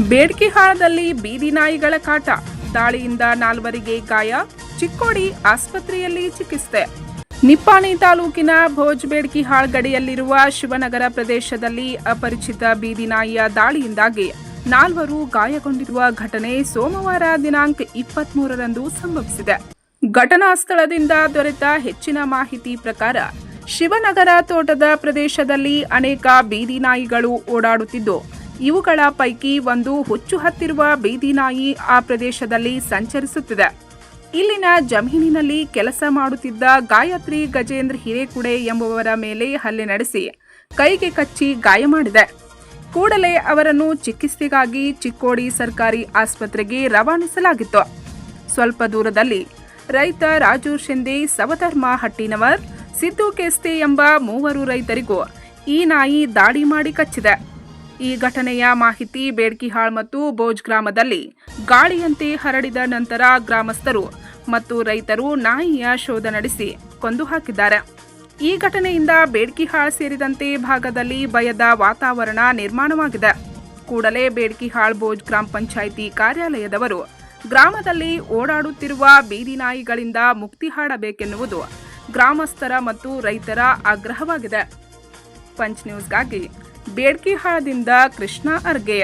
ಬೇಡ್ಕಿಹಾಳದಲ್ಲಿ ಬೀದಿ ನಾಯಿಗಳ ಕಾಟ. ದಾಳಿಯಿಂದ ನಾಲ್ವರಿಗೆ ಗಾಯ. ಚಿಕ್ಕೋಡಿ ಆಸ್ಪತ್ರೆಯಲ್ಲಿ ಚಿಕಿತ್ಸೆ. ನಿಪ್ಪಾಣಿ ತಾಲೂಕಿನ ಭೋಜ್ ಬೇಡ್ಕಿಹಾಳ್ ಗಡಿಯಲ್ಲಿರುವ ಶಿವನಗರ ಪ್ರದೇಶದಲ್ಲಿ ಅಪರಿಚಿತ ಬೀದಿ ನಾಯಿಯ ದಾಳಿಯಿಂದಾಗಿ ನಾಲ್ವರು ಗಾಯಗೊಂಡಿರುವ ಘಟನೆ ಸೋಮವಾರ ದಿನಾಂಕ ಇಪ್ಪತ್ಮೂರರಂದು ಸಂಭವಿಸಿದೆ. ಘಟನಾ ಸ್ಥಳದಿಂದ ದೊರೆತ ಹೆಚ್ಚಿನ ಮಾಹಿತಿ ಪ್ರಕಾರ ಶಿವನಗರ ತೋಟದ ಪ್ರದೇಶದಲ್ಲಿ ಅನೇಕ ಬೀದಿ ನಾಯಿಗಳು ಓಡಾಡುತ್ತಿದ್ದು ಇವುಗಳ ಪೈಕಿ ಒಂದು ಹುಚ್ಚು ಹತ್ತಿರುವ ಬೀದಿನಾಯಿ ಆ ಪ್ರದೇಶದಲ್ಲಿ ಸಂಚರಿಸುತ್ತಿದೆ. ಇಲ್ಲಿನ ಜಮೀನಿನಲ್ಲಿ ಕೆಲಸ ಮಾಡುತ್ತಿದ್ದ ಗಾಯತ್ರಿ ಗಜೇಂದ್ರ ಹಿರೇಕುಡೆ ಎಂಬುವರ ಮೇಲೆ ಹಲ್ಲೆ ನಡೆಸಿ ಕೈಗೆ ಕಚ್ಚಿ ಗಾಯ ಮಾಡಿದೆ. ಕೂಡಲೇ ಅವರನ್ನು ಚಿಕಿತ್ಸೆಗಾಗಿ ಚಿಕ್ಕೋಡಿ ಸರ್ಕಾರಿ ಆಸ್ಪತ್ರೆಗೆ ರವಾನಿಸಲಾಗಿತ್ತು. ಸ್ವಲ್ಪ ದೂರದಲ್ಲಿ ರೈತ ರಾಜು ಶಿಂದೆ ಸವಧರ್ಮ ಹಟ್ಟಿನವರ್, ಸಿದ್ದು ಕೆಸ್ತೆ ಎಂಬ ಮೂವರು ರೈತರಿಗೂ ಈ ನಾಯಿ ದಾಳಿ ಮಾಡಿ ಕಚ್ಚಿದೆ. ಈ ಘಟನೆಯ ಮಾಹಿತಿ ಬೇಡ್ಕಿಹಾಳ್ ಮತ್ತು ಬೋಜ್ ಗ್ರಾಮದಲ್ಲಿ ಗಾಳಿಯಂತೆ ಹರಡಿದ ನಂತರ ಗ್ರಾಮಸ್ಥರು ಮತ್ತು ರೈತರು ನಾಯಿಯ ಶೋಧ ನಡೆಸಿ ಕೊಂದು ಹಾಕಿದ್ದಾರೆ. ಈ ಘಟನೆಯಿಂದ ಬೇಡ್ಕಿಹಾಳ್ ಸೇರಿದಂತೆ ಭಾಗದಲ್ಲಿ ಭಯದ ವಾತಾವರಣ ನಿರ್ಮಾಣವಾಗಿದೆ. ಕೂಡಲೇ ಬೇಡ್ಕಿಹಾಳ್ ಬೋಜ್ ಗ್ರಾಮ ಪಂಚಾಯಿತಿ ಕಾರ್ಯಾಲಯದವರು ಗ್ರಾಮದಲ್ಲಿ ಓಡಾಡುತ್ತಿರುವ ಬೀದಿ ನಾಯಿಗಳಿಂದ ಮುಕ್ತಿ ಹಾಡಬೇಕೆನ್ನುವುದು ಗ್ರಾಮಸ್ಥರ ಮತ್ತು ರೈತರ ಆಗ್ರಹವಾಗಿದೆ. ಪಂಚ್ ನ್ಯೂಸ್ಗಾಗಿ ಬೇಡ್ಕಿಹಾಳದಿಂದ ಕೃಷ್ಣ ಅರ್ಗೆ